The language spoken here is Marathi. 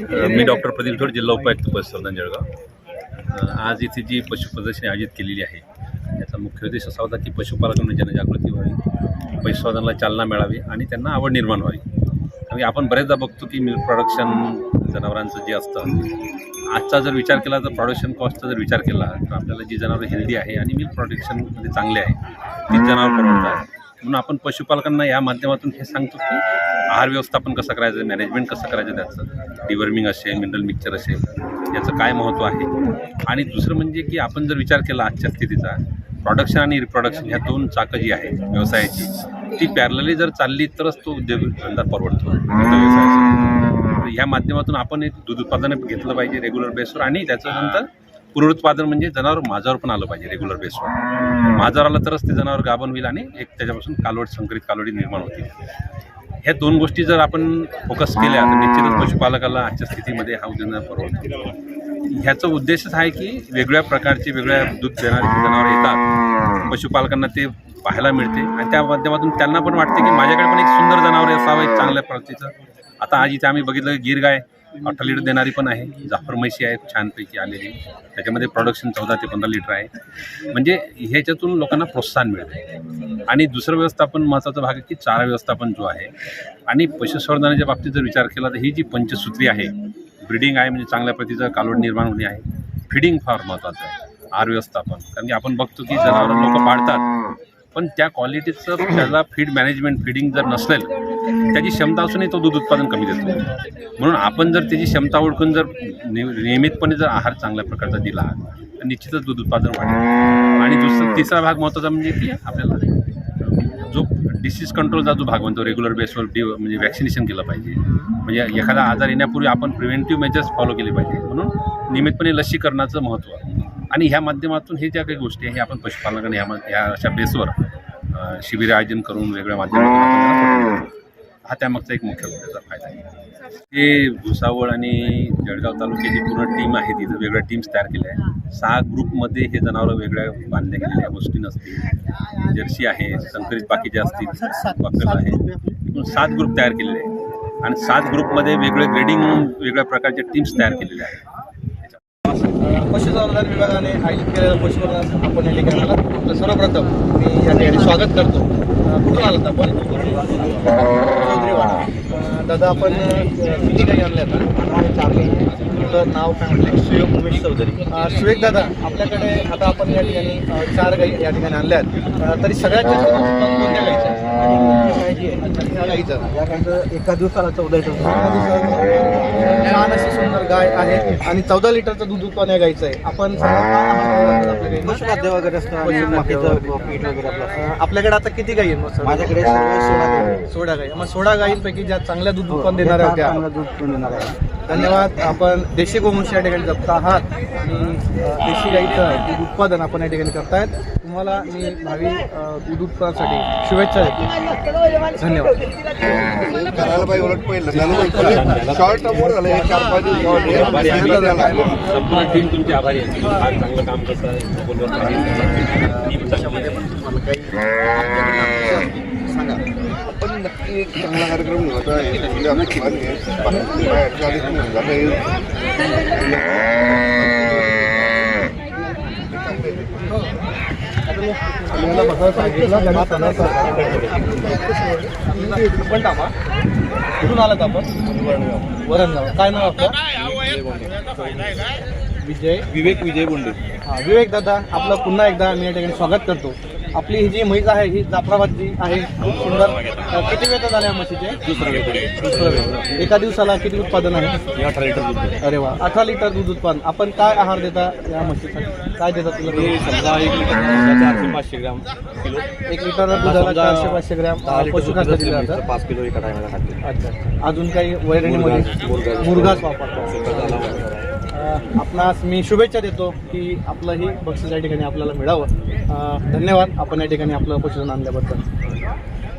मी डॉक्टर प्रदीप थोड जिल्हा उपायुक्त पशुसंवर्धन जळगाव. आज इथे जी पशु प्रदर्शनी आयोजित केलेली आहे याचा मुख्य उद्देश असा होता की पशुपालकांना जनजागृती व्हावी पशुसंवर्धनाला चालना मिळावी आणि त्यांना आवड निर्माण व्हावी. आणि आपण बरेचदा बघतो की मिल्क प्रोडक्शन जनावरांचं जे असतं आजचा जर विचार केला तर प्रोडक्शन कॉस्टचा जर विचार केला तर आपल्याला जी जनावरं हेल्दी आहे आणि मिल्क प्रोडक्शनमध्ये चांगले आहे ती जनावर म्हणून आपण पशुपालकांना या माध्यमातून हे सांगतो की आहार व्यवस्थापन कसं करायचं मॅनेजमेंट कसं करायचं त्याचं? डिवर्मिंग असेल मिनरल मिक्सचर असेल याचं काय महत्त्व आहे? आणि दुसरं म्हणजे की आपण जर विचार केला आजच्या स्थितीचा प्रॉडक्शन आणि रिप्रोडक्शन ह्या दोन चाकं जी आहे व्यवसायाची ती पॅरलली जर चालली तरच तो उद्योग धंदा परवडतो. ह्या माध्यमातून आपण एक दूध उत्पादन घेतलं पाहिजे रेग्युलर बेसवर आणि त्याच्यानंतर पुनरुत्पादन म्हणजे जनावर माझावर पण आलं पाहिजे रेग्युलर बेसवर माझावर आलं तरच ते जनावर गाभण होईल आणि एक त्याच्यापासून कालवड संकरित कालवडी निर्माण होतील. ह्या दोन गोष्टी जर आपण फोकस केल्या तर निश्चितच पशुपालकाला आजच्या स्थितीमध्ये हा उद्योग परवडतो. ह्याचा उद्देशच आहे की वेगळ्या प्रकारचे वेगळ्या दूध देणारे जनावर येतात पशुपालकांना ते पाहायला मिळते आणि त्या माध्यमातून त्यांना पण वाटते की माझ्याकडे पण एक सुंदर जनावर असावं एक चांगल्या प्रतीचं. आता आज इथे आम्ही बघितलं गिरगाय अठरा लिटर देणारी पण आहे. जाफर म्हशी आहे छानपैकी आलेली. त्याच्यामध्ये प्रोडक्शन चौदा ते पंधरा लिटर आहे. म्हणजे ह्याच्यातून लोकांना प्रोत्साहन मिळतं. आणि दुसरं व्यवस्थापन महत्त्वाचा भाग आहे की चारा व्यवस्थापन जो आहे. आणि पशुसंवर्धनाच्या बाबतीत जर विचार केला तर ही जी पंचसूत्री आहे ब्रिडिंग आहे म्हणजे चांगल्या प्रतीचं कालवड निर्माण होणे आहे. फिडिंग फार महत्त्वाचं आहे. आर व्यवस्थापन. कारण की आपण बघतो की जनावरं लोक पाळतात. पण त्या क्वालिटीचं त्याला फीड मॅनेजमेंट फिडिंग जर नसेल त्याची क्षमता असूनही तो दूध उत्पादन कमी देतो. म्हणून आपण जर त्याची क्षमता ओळखून जर नियमितपणे जर आहार चांगल्या प्रकारचा दिला तर निश्चितच दूध उत्पादन वाढेल. आणि दुसरा तिसरा भाग महत्त्वाचा म्हणजे की आपल्याला जो डिसीज कंट्रोलचा जो भाग म्हणतो रेग्युलर बेसवर डी म्हणजे वॅक्सिनेशन केलं पाहिजे. म्हणजे एखादा आजार येण्यापूर्वी आपण प्रिव्हेंटिव्ह मेजर्स फॉलो केले पाहिजे. म्हणून नियमितपणे लसीकरणाचं महत्त्व. आणि ह्या माध्यमातून हे ज्या काही गोष्टी आहे हे आपण पशुपालकांना ह्या ह्या अशा बेसवर शिबिर आयोजन करून वेगळ्या माध्यमातून हा त्यामागचा एक मुख्य गोष्टीचा फायदा आहे. हे भुसावळ आणि जळगाव तालुक्याची पूर्ण टीम आहे तिथं वेगळ्या टीम्स तयार केल्या आहेत. सहा ग्रुपमध्ये हे जनावरं वेगळ्या बांधल्या गेलेल्या गोष्टी नसतील जर्सी आहे संकरित बाकीचे असतील बकल आहे. एकूण सात ग्रुप तयार केलेले आहे आणि सात ग्रुपमध्ये वेगळे ग्रेडिंग वेगळ्या प्रकारच्या टीम्स तयार केलेल्या आहेत. पशुसंवर्धन विभागाने आयोजित केलेलं पशुसंवर्धन आपण या ठिकाणी आलात सर्वप्रथम मी या ठिकाणी स्वागत करतो. कुठून आलात आपण? दादा आपण किती काही आणल्या तुमचं नाव काय म्हटलं? सुयोग उमेश चौधरी. अं, सुयोग दादा आपल्याकडे आता आपण या ठिकाणी चार गाई या ठिकाणी आणल्या आहेत तरी सगळ्यात जास्त कोणत्या गाईचं गाय एका दिवसाला चौदा लिटर छान अशी सुंदर गाय आहे. आणि चौदा लिटरचं दूध उत्पादन या गाईचं आहे. आपण? पशुखाद्य वगैरे आपल्याकडे आता किती गाई आहेत? माझ्याकडे सोळा गाई मग सोळा गायींपैकी ज्या चांगल्या दूध हो, उत्पादन हे देणाऱ्या होत्या. दूध पण देणार आहे धन्यवाद. आपण देशी गोवंश या ठिकाणी जपत आहात. आणि देशी गाईचं उत्पादन आपण या ठिकाणी करतायत. तुम्हाला मी भावी उत्पादनासाठी शुभेच्छा देतो. धन्यवाद. शॉर्ट संपूर्ण टीम तुमची आभारी आहे फार चांगलं काम करत आहे. आपण नक्की एक चांगला कार्यक्रम हे आली आहे. सांगितलं. पण कुठून आलात आपण? वरणगाव. काय नाव आपलं? विजय. विवेक विजय बोंडे हा विवेक दादा आपलं पुन्हा एकदा मी या ठिकाणी स्वागत करतो. आपली ही जी म्हैस आहे ही जाफराबादची आहे खूप सुंदर अं, किती वेळ झाले या म्हशीचे? दुसरं दुसरं वेळ. एका दिवसाला किती उत्पादन आहे? अठरा लिटर दूध अरे वा अठरा लिटर दूध उत्पादन. आपण काय आहार देता या म्हशीसाठी? काय देता तुला? समजा एक लिटर चारशे पाचशे ग्राम किलो. एक लिटर दुधाला चारशे पाचशे ग्रॅम दहा लिटर पशुखाद्य दिलं असलं, जातं. पाच किलो एका टायमाला खाते. अच्छा. अजून काही वैरणीमध्ये मुरघास. मुरघास वापरतो आपणास मी शुभेच्छा देतो की आपलंही बक्षीस या ठिकाणी आपल्याला मिळावं. धन्यवाद. आपण या ठिकाणी आपलं पशुधन आणल्याबद्दल